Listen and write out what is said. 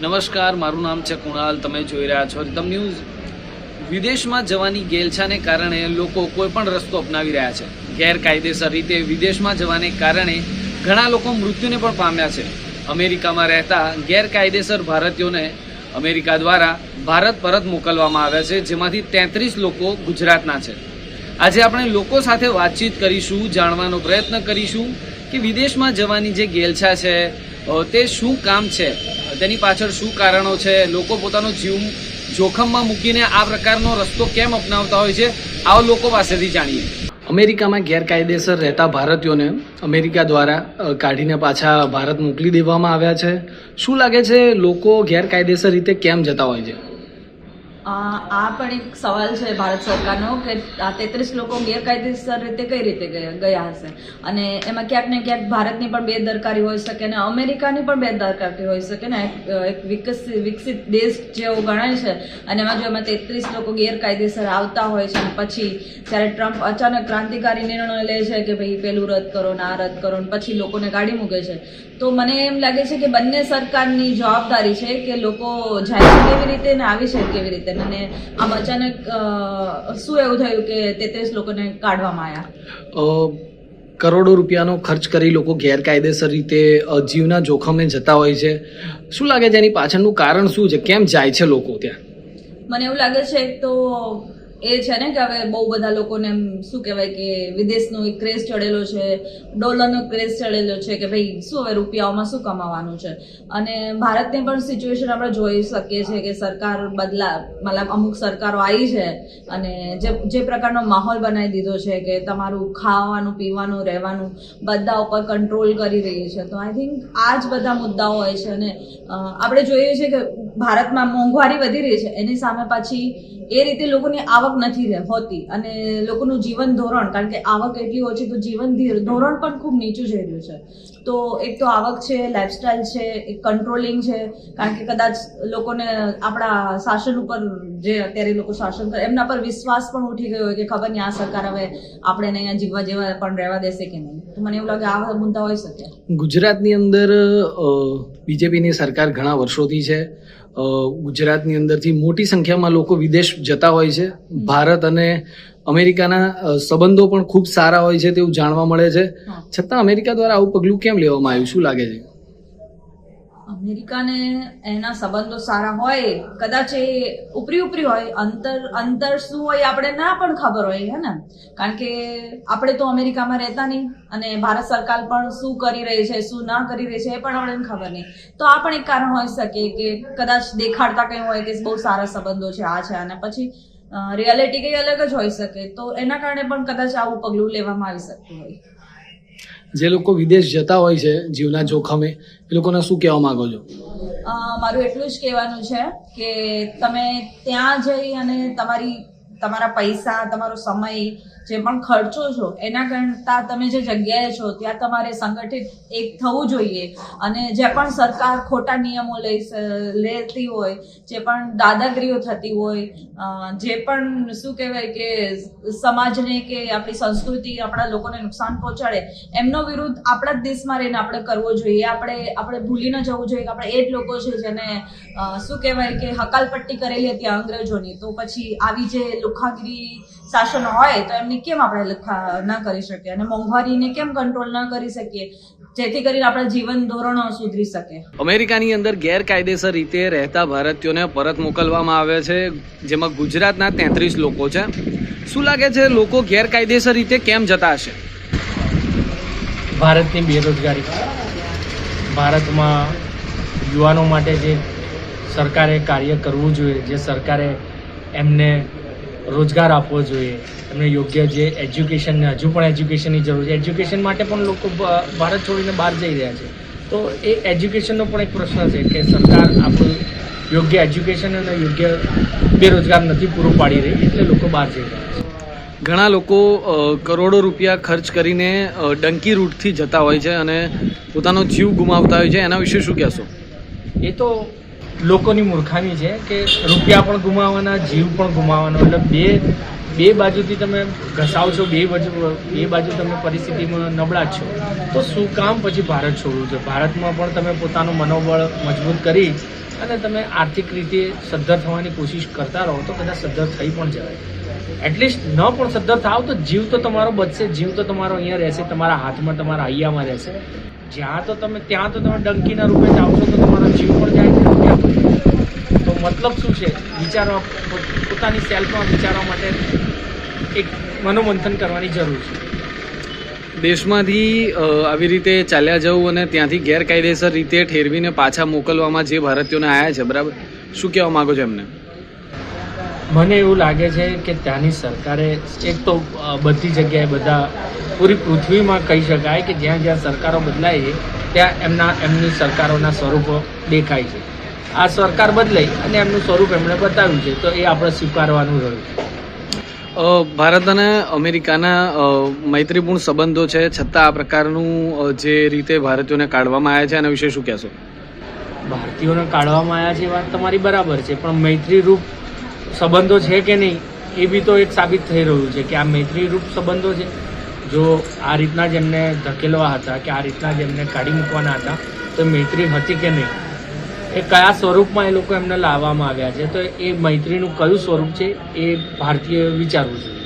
નમસ્કાર, મારું નામ છે કુણાલ, તમે જોઈ રહ્યા છો રીતમ ન્યૂઝ. વિદેશમાં જવાની ગેલછાને કારણે લોકો કોઈ પણ રસ્તો અપનાવી રહ્યા છે. ગેરકાયદેસર રીતે વિદેશમાં જવાને કારણે ઘણા લોકો મૃત્યુને પણ પામ્યા છે. અમેરિકામાં રહેતા ગેરકાયદેસર ભારતીયોને અમેરિકા દ્વારા ભારત પરત મોકલવામાં આવ્યા છે, જેમાંથી તેત્રીસ લોકો ગુજરાતના છે. આજે આપણે લોકો સાથે વાતચીત કરીશું, જાણવાનો પ્રયત્ન કરીશું કે વિદેશમાં જવાની જે ગેલછા છે તે શું કામ છે? તેની પાછળ શું કારણો છે? લોકો પોતાનો જીવ જોખમમાં મૂકીને આ પ્રકારનો રસ્તો કેમ અપનાવતા હોય છે? આવો લોકો પાસેથી જાણીએ. અમેરિકામાં ગેરકાયદેસર રહેતા ભારતીયોને અમેરિકા દ્વારા કાઢીને પાછા ભારત મોકલી દેવામાં આવ્યા છે. શું લાગે છે, લોકો ગેરકાયદેસર રીતે કેમ જતા હોય છે? આ પણ એક સવાલ છે ભારત સરકારનો કે આ તેત્રીસ લોકો ગેરકાયદેસર રીતે કઈ રીતે ગયા હશે? અને એમાં ક્યાંક ને ક્યાંક ભારતની પણ બેદરકારી હોઈ શકે અને અમેરિકાની પણ બેદરકારી હોઈ શકે ને, એક વિકસિત વિકસિત દેશ જેવો ગણાય છે. અને એમાં જો એમાં તેત્રીસ લોકો ગેરકાયદેસર આવતા હોય છે પછી જ્યારે ટ્રમ્પ અચાનક ક્રાંતિકારી નિર્ણય લે છે કે ભાઈ પેલું રદ કરો ને આ રદ કરો ને પછી લોકોને ગાડી મૂકે છે તો મને એમ લાગે છે કે બંને સરકારની જવાબદારી છે કે લોકો જાય છે કેવી રીતે ને આવી છે કેવી રીતે. અને આમ અચાનક શું એવું થયું કે તેત્રીસ લોકોને કાઢવામાં આવ્યા કરોડો રૂપિયાનો ખર્ચ કરી લોકો ગેરકાયદેસર રીતે જીવના જોખમે જતા હોય છે. શું લાગે છે એની પાછળનું કારણ શું છે? કેમ જાય છે લોકો ત્યાં? મને એવું લાગે છે તો એ છે ને કે હવે બહુ બધા લોકોને શું કહેવાય કે વિદેશનો એક ક્રેઝ ચડેલો છે, ડોલરનો ક્રેઝ ચડેલો છે કે ભાઈ શું હવે રૂપિયાઓમાં શું કમાવાનું છે? અને ભારતની પણ સિચ્યુએશન આપણે જોઈ શકીએ છીએ કે સરકાર બદલા, મતલબ અમુક સરકારો આવી છે અને જે જે પ્રકારનો માહોલ બનાવી દીધો છે કે તમારું ખાવાનું, પીવાનું, રહેવાનું બધા ઉપર કંટ્રોલ કરી રહી છે. તો આઈ થિંક આ જ બધા મુદ્દાઓ હોય છે અને આપણે જોઈએ છીએ કે ભારતમાં મોંઘવારી વધી રહી છે. એની સામે પાછી એ રીતે લોકોની આવક નથી હોતી. અને લોકોનું જીવન ધોરણ, કારણ કે આવક એટલી ઓછી તો જીવન ધોરણ પણ ખૂબ નીચું જઈ રહ્યું છે. તો એક તો આવક છે લાઇફસ્ટાઇલ છે, એક કંટ્રોલિંગ છે, કારણ કે કદાચ લોકોને આપણા શાસન ઉપર જે અત્યારે લોકો શાસન કરે, એમના પર વિશ્વાસ પણ ઉઠી ગયો હોય કે ખબર નહીં આ સરકાર હવે આપણે અહીંયા જીવવા જેવા પણ રહેવા દેશે કે નહીં. તો મને એવું લાગે આ મુદ્દા હોઈ શકે. ગુજરાતની અંદર બીજેપીની સરકાર ઘણા વર્ષોથી છે. ગુજરાતની અંદરથી મોટી સંખ્યામાં લોકો વિદેશ જતા હોય છે. ભારત અને અમેરિકાના સંબંધો પણ ખૂબ સારા હોય છે તેવું જાણવા મળે છે. છતાં અમેરિકા દ્વારા આવું પગલું કેમ લેવામાં આવ્યું? શું લાગે છે? અમેરિકાને એના સંબંધો સારા હોય, કદાચ એ ઉપરી ઉપરી હોય, અંતર અંતર શું હોય આપણે ના પણ ખબર હોય, હે ને? કારણ કે આપણે તો અમેરિકામાં રહેતા નહીં અને ભારત સરકાર પણ શું કરી રહી છે, શું ના કરી રહી છે એ પણ આપણને ખબર નહીં. તો આ પણ એક કારણ હોઈ શકે કે કદાચ દેખાડતા કંઈ હોય કે બહુ સારા સંબંધો છે, આ છે અને પછી રિયાલિટી કંઈ અલગ જ હોઈ શકે. તો એના કારણે પણ કદાચ આવું પગલું લેવામાં આવી શકતું હોય. જે લોકો વિદેશ જતા હોય છે જીવના જોખમે, એ લોકોને શું કહેવા માંગો છો? મારું એટલું જ કહેવાનું છે કે તમે ત્યાં જઈ અને તમારી તમારા પૈસા, તમારો સમય, જે પણ ખર્ચો છો, એના કરતાં તમે જે જગ્યાએ છો, ત્યાં તમારે સંગઠિત એક થવું જોઈએ. અને જે પણ સરકાર ખોટા નિયમો લઈ લેતી હોય, જે પણ દાદાગીરીઓ થતી હોય જે પણ શું કહેવાય કે સમાજને કે આપણી સંસ્કૃતિ આપણા લોકોને નુકસાન પહોંચાડે, એમનો વિરુદ્ધ આપણા જ દેશમાં રહીને આપણે કરવો જોઈએ. આપણે આપણે ભૂલી ન જવું જોઈએ કે આપણે એ જ લોકો છે જેને શું કહેવાય કે હકાલપટ્ટી કરેલી હતી અંગ્રેજોની. તો પછી આવી જે લુખાગીરી શાસન હોય તો એમની કેમ આપણે લખા ન કરી શકીએ? અને મોંઘવારીને કેમ કંટ્રોલ ન કરી શકીએ? જેથી કરીને આપણા જીવન ધોરણો સુધરી શકે. અમેરિકાની અંદર ગેરકાયદેસર રીતે રહેતા ભારતીયોને પરત મોકલવામાં આવે છે જેમાં ગુજરાતના તેત્રીસ લોકો છે. શું લાગે છે લોકો ગેરકાયદેસર રીતે કેમ જતા હશે? ભારતની બેરોજગારી. ભારતમાં યુવાનો માટે જે સરકારે કાર્ય કરવું જોઈએ જે સરકારે એમને રોજગાર આપવો જોઈએ. એમને યોગ્ય જે એજ્યુકેશનને હજુ પણ એજ્યુકેશનની જરૂર છે. એજ્યુકેશન માટે પણ લોકો ભારત છોડીને બહાર જઈ રહ્યા છે. તો એ એજ્યુકેશનનો પણ એક પ્રશ્ન છે કે સરકાર આપણું યોગ્ય એજ્યુકેશન અને યોગ્ય બેરોજગાર નથી પૂરું પાડી રહી એટલે લોકો બહાર જઈ રહ્યા છે. ઘણા લોકો કરોડો રૂપિયા ખર્ચ કરીને ડંકી રૂટથી જતા હોય છે અને પોતાનો જીવ ગુમાવતા હોય છે. એના વિશે શું કહેશો? એ તો લોકોની મૂર્ખામી છે કે રૂપિયા પણ ગુમાવવાના જીવ પણ ગુમાવવાનો. એટલે બે બે બાજુથી તમે ઘસાવ છો, બે બાજુ બે બાજુ તમે પરિસ્થિતિમાં નબળા છો. તો શું કામ પછી ભારત છોડવું છે? ભારતમાં પણ તમે પોતાનું મનોબળ મજબૂત કરી અને તમે આર્થિક રીતે સદ્ધર થવાની કોશિશ કરતા રહો, તો કદાચ સદ્ધર થઈ પણ જવાય. એટલીસ્ટ ન પણ સદ્ધર થાવ તો જીવ તો તમારો બચશે, જીવ તો તમારો અહીંયા રહેશે, તમારા હાથમાં, તમારા અહીંયામાં રહેશે. જ્યાં તો તમે, ત્યાં તો તમે ડંકીના રૂપે જાઓ છો, તો તમારો જીવ પણ જાય છે. તો મતલબ શું છે? વિચારવા પોતાની સેલ્ફમાં વિચારવા માટે એક મનોમંથન કરવાની જરૂર છે. દેશમાંથી આવી રીતે ચાલ્યા જવું અને ત્યાંથી ગેરકાયદેસર રીતે ઠેરવીને પાછા મોકલવામાં જે ભારતીયોને આવ્યા છે બરાબર? શું કહેવા માંગો છો એમને? મને એવું લાગે છે કે ત્યાંની સરકારે એક તો બધી જગ્યાએ બધા પૂરી પૃથ્વીમાં કહી શકાય કે જ્યાં જ્યાં સરકારો બદલાય છે ત્યાં એમના એમની સરકારોના સ્વરૂપો દેખાય છે. આ સરકાર બદલાઈ અને એમનું સ્વરૂપ એમણે બતાવ્યું છે તો એ આપણે સ્વીકારવાનું રહ્યું છે. ભારત અને અમેરિકાના મૈત્રીપૂર્ણ સંબંધો છે છતાં આ પ્રકારનું જે રીતે ભારતીયોને કાઢવામાં આવ્યા છે એના વિશે શું કહેશો? ભારતીયોને કાઢવામાં આવ્યા છે એ વાત તમારી બરાબર છે પણ મૈત્રીરૂપ સંબંધો છે કે નહીં એ બી તો એક સાબિત થઈ રહ્યું છે કે આ મૈત્રીરૂપ સંબંધો છે. જો આ રીતના જ એમને ધકેલવા હતા કે આ રીતના જ એમને કાઢી મૂકવાના હતા તો મૈત્રી હતી કે નહીં એ કયા સ્વરૂપમાં એ લોકો એમને લાવવામાં આવ્યા છે? તો એ મૈત્રીનું કયું સ્વરૂપ છે? એ ભારતીય વિચારવું જોઈએ.